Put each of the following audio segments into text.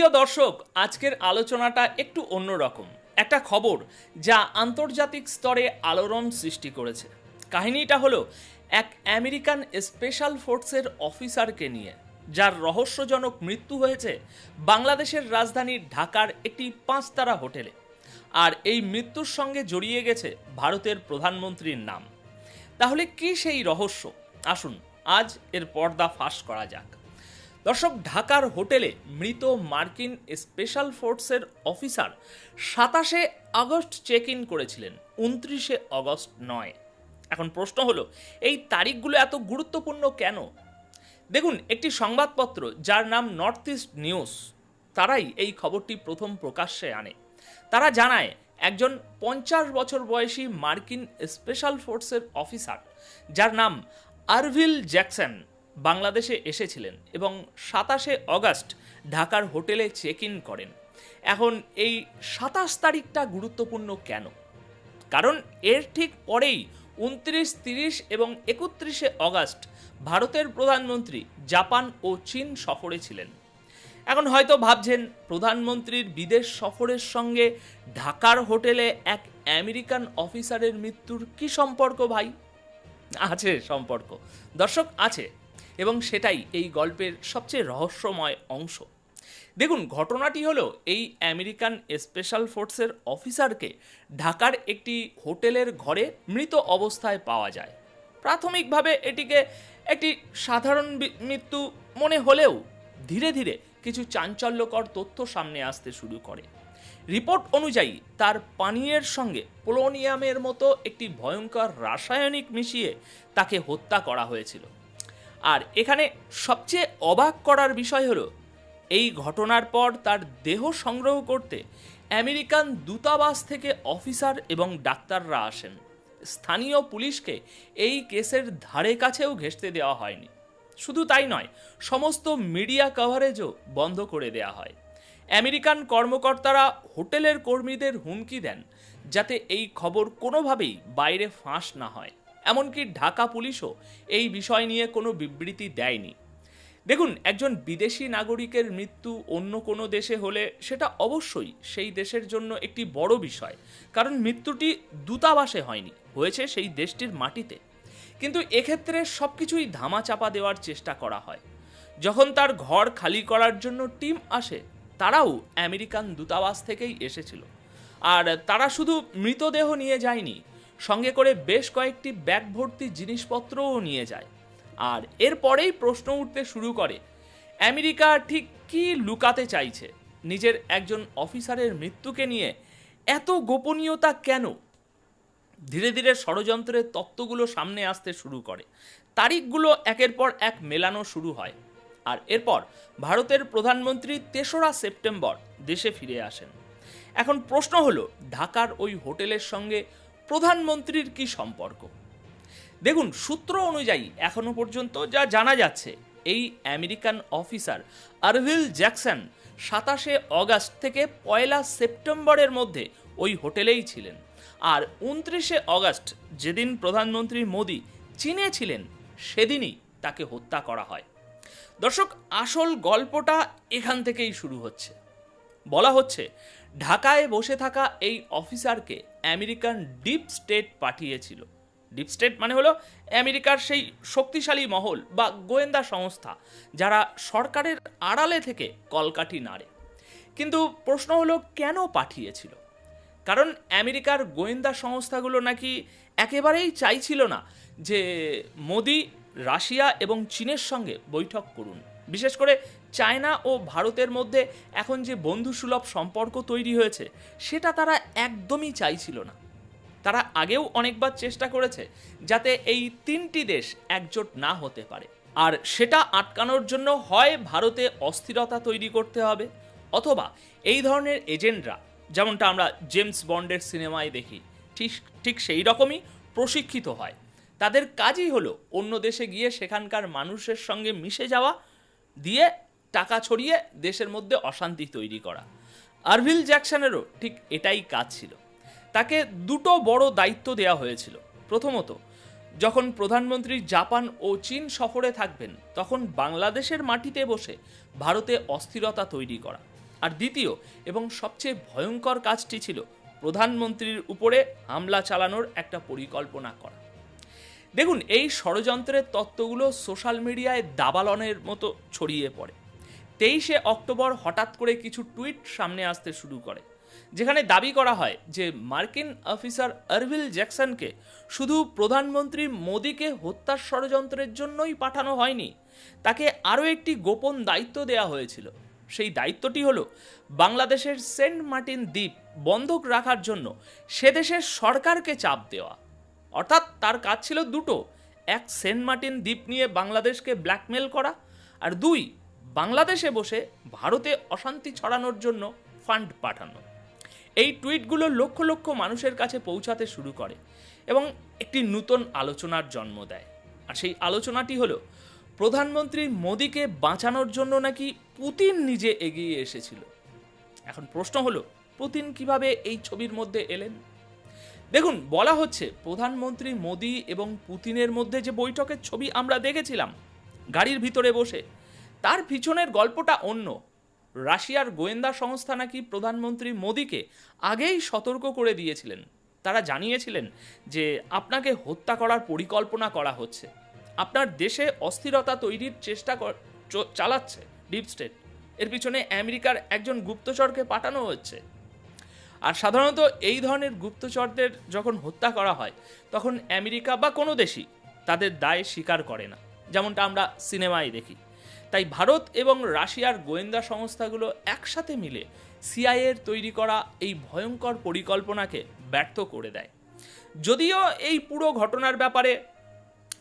প্রিয় দর্শক, আজকের আলোচনাটা একটু অন্যরকম। একটা খবর যা আন্তর্জাতিক স্তরে আলোড়ন সৃষ্টি করেছে। কাহিনীটা হলো, এক আমেরিকান স্পেশাল ফোর্সের অফিসারকে নিয়ে, যার রহস্যজনক মৃত্যু হয়েছে বাংলাদেশের রাজধানী ঢাকার একটি পাঁচতারা হোটেলে। আর এই মৃত্যুর সঙ্গে জড়িয়ে গেছে ভারতের প্রধানমন্ত্রীর নাম। তাহলে কি সেই রহস্য? আসুন, আজ এর পর্দা ফাঁস করা যাক। দর্শক, ঢাকার হোটেলে মৃত মার্কিন স্পেশাল ফোর্সের অফিসার সাতাশে আগস্ট চেক ইন করেছিলেন, উনত্রিশে আগস্ট নয়। এখন প্রশ্ন হলো, এই তারিখগুলো এত গুরুত্বপূর্ণ কেন? দেখুন, একটি সংবাদপত্র যার নাম নর্থ ইস্ট নিউজ, তারাই এই খবরটি প্রথম প্রকাশ্যে আনে। তারা জানায়, একজন পঞ্চাশ বছর বয়সী মার্কিন স্পেশাল ফোর্সের অফিসার, যার নাম আরভিল জ্যাকসন বাংলাদেশে এসেছিলেন এবং সাতাশে অগাস্ট ঢাকার হোটেলে চেক ইন করেন। এখন এই সাতাশ তারিখটা গুরুত্বপূর্ণ কেন? কারণ এর ঠিক পরেই উনত্রিশ, তিরিশ এবং একত্রিশে অগাস্ট ভারতের প্রধানমন্ত্রী জাপান ও চীন সফরে ছিলেন। এখন হয়তো ভাবছেন প্রধানমন্ত্রীর বিদেশ সফরের সঙ্গে ঢাকার হোটেলে এক আমেরিকান অফিসারের মৃত্যুর কি সম্পর্ক ভাই? আছে সম্পর্ক। দর্শক, আছে। এবং সেটাই এই গল্পের সবচেয়ে রহস্যময় অংশ। দেখুন, ঘটনাটি হলো এই আমেরিকান স্পেশাল ফোর্সের অফিসারকে ঢাকার একটি হোটেলের ঘরে মৃত অবস্থায় পাওয়া যায়। প্রাথমিকভাবে এটিকে একটি সাধারণ মৃত্যু মনে হলেও ধীরে ধীরে কিছু চাঞ্চল্যকর তথ্য সামনে আসতে শুরু করে। রিপোর্ট অনুযায়ী, তার পানীয়ের সঙ্গে পোলোনিয়ামের মতো একটি ভয়ঙ্কর রাসায়নিক মিশিয়ে তাকে হত্যা করা হয়েছিল। আর এখানে সবচেয়ে অবাক করার বিষয় হলো, এই ঘটনার পর তার দেহ সংগ্রহ করতে আমেরিকান দূতাবাস থেকে অফিসার এবং ডাক্তাররা আসেন। স্থানীয় পুলিশকে এই কেসের ধারে কাছেও ঘেঁষতে দেওয়া হয়নি। শুধু তাই নয়, সমস্ত মিডিয়া কভারেজও বন্ধ করে দেওয়া হয়। আমেরিকান কর্মকর্তারা হোটেলের কর্মীদের হুমকি দেন, যাতে এই খবর কোনোভাবেই বাইরে ফাঁস না হয়। এমনকি ঢাকা পুলিশও এই বিষয় নিয়ে কোনো বিবৃতি দেয়নি। দেখুন, একজন বিদেশি নাগরিকের মৃত্যু অন্য কোনো দেশে হলে সেটা অবশ্যই সেই দেশের জন্য একটি বড় বিষয়, কারণ মৃত্যুটি দূতাবাসে হয়নি, হয়েছে সেই দেশটির মাটিতে। কিন্তু এক্ষেত্রে সব কিছুই ধামাচাপা দেওয়ার চেষ্টা করা হয়। যখন তার ঘর খালি করার জন্য টিম আসে, তারাও আমেরিকান দূতাবাস থেকেই এসেছিল। আর তারা শুধু মৃতদেহ নিয়ে যায়নি সঙ্গে করে বেশ কয়েকটি ব্যাগ ভর্তি জিনিসপত্রও নিয়ে যায়। আর এরপরেই প্রশ্ন উঠতে শুরু করে, আমেরিকা ঠিক কি লুকাতে চাইছে? নিজের একজন অফিসারের মৃত্যুকে নিয়ে এত গোপনীয়তা কেন? ধীরে ধীরে ষড়যন্ত্রের তত্ত্বগুলো সামনে আসতে শুরু করে। তারিখগুলো একের পর এক মেলানো শুরু হয়। আর এরপর ভারতের প্রধানমন্ত্রী তেসরা সেপ্টেম্বর দেশে ফিরে আসেন। এখন প্রশ্ন হলো, ঢাকার ওই হোটেলের সঙ্গে প্রধানমন্ত্রীর কি সম্পর্ক? দেখুন, সূত্র অনুযায়ী এখনও পর্যন্ত যা জানা যাচ্ছে, এই আমেরিকান অফিসার আরভিল জ্যাকসন সাতাশে অগাস্ট থেকে পয়লা সেপ্টেম্বরের মধ্যে ওই হোটেলেই ছিলেন। আর উনত্রিশে অগাস্ট যেদিন প্রধানমন্ত্রী মোদি চীনে ছিলেন, সেদিনই তাকে হত্যা করা হয়। দর্শক, আসল গল্পটা এখান থেকেই শুরু হচ্ছে। বলা হচ্ছে ঢাকায় বসে থাকা এই অফিসারকে আমেরিকান ডিপ স্টেট পাঠিয়েছিল। ডিপ স্টেট মানে হলো আমেরিকার সেই শক্তিশালী মহল বা গোয়েন্দা সংস্থা যারা সরকারের আড়ালে থেকে কলকাঠি নাড়ে। কিন্তু প্রশ্ন হলো, কেন পাঠিয়েছিল? কারণ আমেরিকার গোয়েন্দা সংস্থাগুলো নাকি একেবারেই চাইছিল না যে মোদি, রাশিয়া এবং চীনের সঙ্গে বৈঠক করুন। বিশেষ করে চায়না ও ভারতের মধ্যে এখন যে বন্ধুসুলভ সম্পর্ক তৈরি হয়েছে, সেটা তারা একদমই চাইছিল না। তারা আগেও অনেকবার চেষ্টা করেছে যাতে এই তিনটি দেশ একজোট না হতে পারে। আর সেটা আটকানোর জন্য হয় ভারতে অস্থিরতা তৈরি করতে হবে, অথবা এই ধরনের এজেন্টরা যেমনটা আমরা জেমস বন্ডের সিনেমায় দেখি, ঠিক ঠিক সেই রকমই প্রশিক্ষিত হয়। তাদের কাজই হলো অন্য দেশে গিয়ে সেখানকার মানুষের সঙ্গে মিশে যাওয়া, দিয়ে টাকা ছড়িয়ে দেশের মধ্যে অশান্তি তৈরি করা। আরভিল জ্যাকসনেরও ঠিক এটাই কাজ ছিল। তাকে দুটো বড় দায়িত্ব দেওয়া হয়েছিল। প্রথমত, যখন প্রধানমন্ত্রী জাপান ও চীন সফরে থাকবেন, তখন বাংলাদেশের মাটিতে বসে ভারতে অস্থিরতা তৈরি করা। আর দ্বিতীয়, এবং সবচেয়ে ভয়ঙ্কর কাজটি ছিল প্রধানমন্ত্রীর উপরে হামলা চালানোর একটা পরিকল্পনা করা। দেখুন, এই ষড়যন্ত্রের তত্ত্বগুলো সোশ্যাল মিডিয়ায় দাবালনের মতো ছড়িয়ে পড়ে। তেইশে অক্টোবর হঠাৎ করে কিছু টুইট সামনে আসতে শুরু করে, যেখানে দাবি করা হয় যে মার্কিন অফিসার আরভিল জ্যাকসনকে শুধু প্রধানমন্ত্রী মোদীকে হত্যার ষড়যন্ত্রের জন্যই পাঠানো হয়নি, তাকে আরও একটি গোপন দায়িত্ব দেওয়া হয়েছিল। সেই দায়িত্বটি হলো বাংলাদেশের সেন্ট মার্টিন দ্বীপ বন্ধক রাখার জন্য সে দেশের সরকারকে চাপ দেওয়া। অর্থাৎ তার কাজ ছিল দুটো, এক সেন্ট মার্টিন দ্বীপ নিয়ে বাংলাদেশকে ব্ল্যাকমেল করা আর দুই বাংলাদেশে বসে ভারতে অশান্তি ছড়ানোর জন্য ফান্ড পাঠানো। এই টুইটগুলো লক্ষ লক্ষ মানুষের কাছে পৌঁছাতে শুরু করে এবং একটি নূতন আলোচনার জন্ম দেয়। আর সেই আলোচনাটি হলো, প্রধানমন্ত্রী মোদীকে বাঁচানোর জন্য নাকি পুতিন নিজে এগিয়ে এসেছিল? এখন প্রশ্ন হলো, পুতিন কীভাবে এই ছবির মধ্যে এলেন? দেখুন, বলা হচ্ছে, প্রধানমন্ত্রী মোদী এবং পুতিনের মধ্যে যে বৈঠকের ছবি আমরা দেখেছিলাম, গাড়ির ভিতরে বসে তার পিছনের গল্পটা অন্য। রাশিয়ার গোয়েন্দা সংস্থা নাকি প্রধানমন্ত্রী মোদীকে আগেই সতর্ক করে দিয়েছিলেন। তারা জানিয়েছিলেন যে আপনাকে হত্যা করার পরিকল্পনা করা হচ্ছে। আপনার দেশে অস্থিরতা তৈরির চেষ্টা চালাচ্ছে ডিপ স্টেট। এর পিছনে আমেরিকার একজন গুপ্তচরকে পাঠানো হচ্ছে। আর সাধারণত এই ধরনের গুপ্তচরদের যখন হত্যা করা হয়, তখন আমেরিকা বা কোনো দেশই তাদের দায় স্বীকার করে না। যেমনটা আমরা সিনেমায় দেখি। তাই ভারত এবং রাশিয়ার গোয়েন্দা সংস্থাগুলো একসাথে মিলে সিআইএর তৈরি করা এই ভয়ঙ্কর পরিকল্পনাকে ব্যর্থ করে দেয়। যদিও এই পুরো ঘটনার ব্যাপারে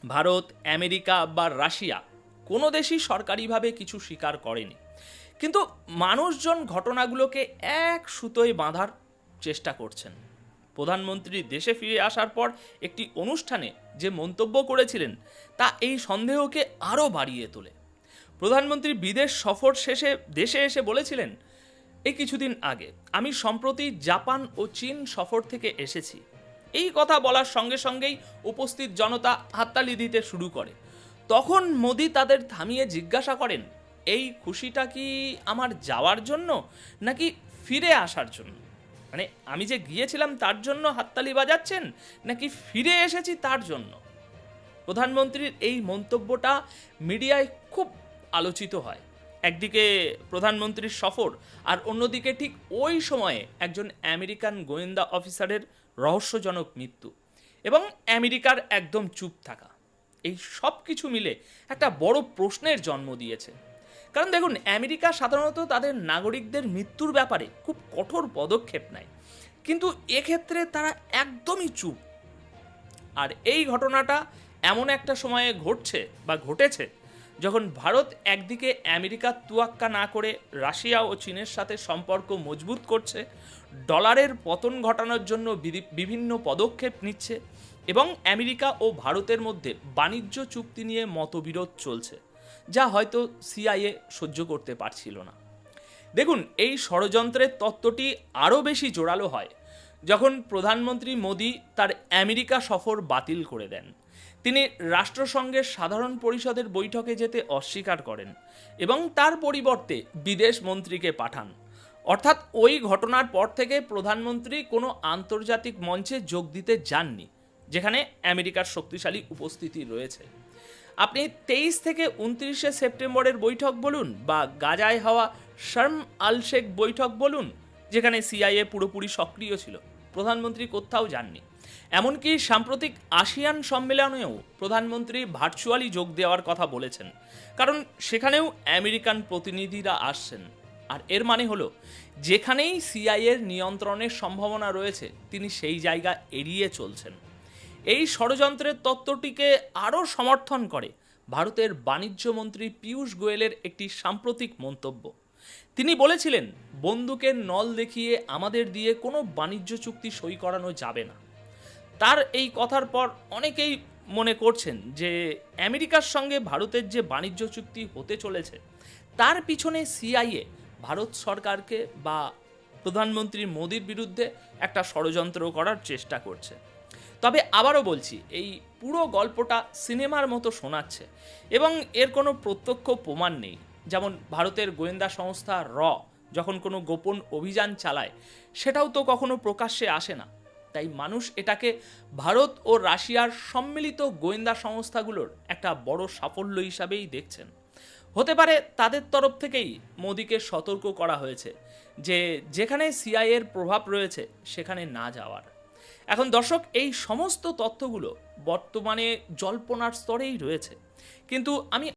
ভারত, আমেরিকা বা রাশিয়া কোনো দেশই সরকারিভাবে কিছু স্বীকার করেনি। কিন্তু মানুষজন ঘটনাগুলোকে এক সুতোয় বাঁধার চেষ্টা করছেন। প্রধানমন্ত্রী দেশে ফিরে আসার পর একটি অনুষ্ঠানে যে মন্তব্য করেছিলেন, তা এই সন্দেহকে আরও বাড়িয়ে তোলে। প্রধানমন্ত্রী বিদেশ সফর শেষে দেশে এসে বলেছিলেন, এই কিছুদিন আগে আমি সম্প্রতি জাপান ও চীন সফর থেকে এসেছি। এই কথা বলার সঙ্গে সঙ্গেই উপস্থিত জনতা হাততালি দিতে শুরু করে। তখন মোদি তাদের থামিয়ে জিজ্ঞাসা করেন, এই খুশিটা কি আমার যাওয়ার জন্য নাকি ফিরে আসার জন্য? মানে আমি যে গিয়েছিলাম তার জন্য হাততালি বাজাচ্ছেন নাকি ফিরে এসেছি তার জন্য? প্রধানমন্ত্রীর এই মন্তব্যটা মিডিয়ায় খুব আলোচিত হয়। একদিকে প্রধানমন্ত্রীর সফর আর অন্যদিকে ঠিক ওই সময়ে একজন আমেরিকান গোয়েন্দা অফিসারের রহস্যজনক মৃত্যু এবং আমেরিকার একদম চুপ থাকা। এই সব কিছু মিলে একটা বড় প্রশ্নের জন্ম দিয়েছে। কারণ দেখুন, আমেরিকা সাধারণত তাদের নাগরিকদের মৃত্যুর ব্যাপারে খুব কঠোর পদক্ষেপ নেয়। কিন্তু এক্ষেত্রে তারা একদমই চুপ। আর এই ঘটনাটা এমন একটা সময়ে ঘটছে বা ঘটেছে যখন ভারত একদিকে আমেরিকার তুয়াক্কা না করে রাশিয়া ও চীনের সাথে সম্পর্ক মজবুত করছে, ডলারের পতন ঘটানোর জন্য বিভিন্ন পদক্ষেপ নিচ্ছে এবং আমেরিকা ও ভারতের মধ্যে বাণিজ্য চুক্তি নিয়ে মতবিরোধ চলছে, যা হয়তো সিআইএ সহ্য করতে পারছিল না। দেখুন, এই ষড়যন্ত্রের তত্ত্বটি আরও বেশি জোরালো হয় যখন প্রধানমন্ত্রী মোদী তার আমেরিকা সফর বাতিল করে দেন। তিনি রাষ্ট্রসংঘের সাধারণ পরিষদের বৈঠকে যেতে অস্বীকার করেন এবং তার পরিবর্তে বিদেশ মন্ত্রীকে পাঠান। অর্থাৎ ওই ঘটনার পর থেকে প্রধানমন্ত্রী কোনো আন্তর্জাতিক মঞ্চে যোগ দিতে যাননি, যেখানে আমেরিকার শক্তিশালী উপস্থিতি রয়েছে। আপনি তেইশ থেকে উনত্রিশে সেপ্টেম্বরের বৈঠক বলুন বা গাজায় হওয়া শর্ম আল শেখ বৈঠক বলুন, যেখানে সিআইএ পুরোপুরি সক্রিয় ছিল, প্রধানমন্ত্রী কোথাও যাননি। এমনকি সাম্প্রতিক আসিয়ান সম্মেলনেও প্রধানমন্ত্রী ভার্চুয়ালি যোগ দেওয়ার কথা বলেছেন। কারণ সেখানেও আমেরিকান প্রতিনিধিরা আসছেন। আর এর মানে হলো, যেখানেই সিআইএর নিয়ন্ত্রণের সম্ভাবনা রয়েছে, তিনি সেই জায়গা এড়িয়ে চলছেন। এই ষড়যন্ত্রের তত্ত্বটিকে আরও সমর্থন করে ভারতের বাণিজ্য মন্ত্রী পীয়ূষ গোয়েলের একটি সাম্প্রতিক মন্তব্য। তিনি বলেছিলেন, বন্দুকের নল দেখিয়ে আমাদের দিয়ে কোনো বাণিজ্য চুক্তি সই করানো যাবে না। তার এই কথার পর অনেকেই মনে করছেন যে আমেরিকার সঙ্গে ভারতের যে বাণিজ্য চুক্তি হতে চলেছে, তার পিছনে সিআইএ ভারত সরকারকে বা প্রধানমন্ত্রী মোদির বিরুদ্ধে একটা ষড়যন্ত্র করার চেষ্টা করছে। তবে আবারও বলছি, এই পুরো গল্পটা সিনেমার মতো শোনাচ্ছে এবং এর কোনো প্রত্যক্ষ প্রমাণ নেই। যেমন ভারতের গোয়েন্দা সংস্থা র, যখন কোনো গোপন অভিযান চালায়, সেটাও তো কখনো প্রকাশ্যে আসে না। তাই মানুষ এটাকে ভারত ও রাশিয়ার সম্মিলিত গোয়েন্দা সংস্থাগুলোর একটা বড় সাফল্য হিসাবেই দেখছেন। হতে পারে তাদের তরফ থেকেই মোদিকে সতর্ক করা হয়েছে যে যেখানে সিআইয়ের প্রভাব রয়েছে, সেখানে না যাওয়ার। এখন দর্শক, এই সমস্ত তথ্যগুলো বর্তমানে জল্পনার স্তরেই রয়েছে। কিন্তু আমি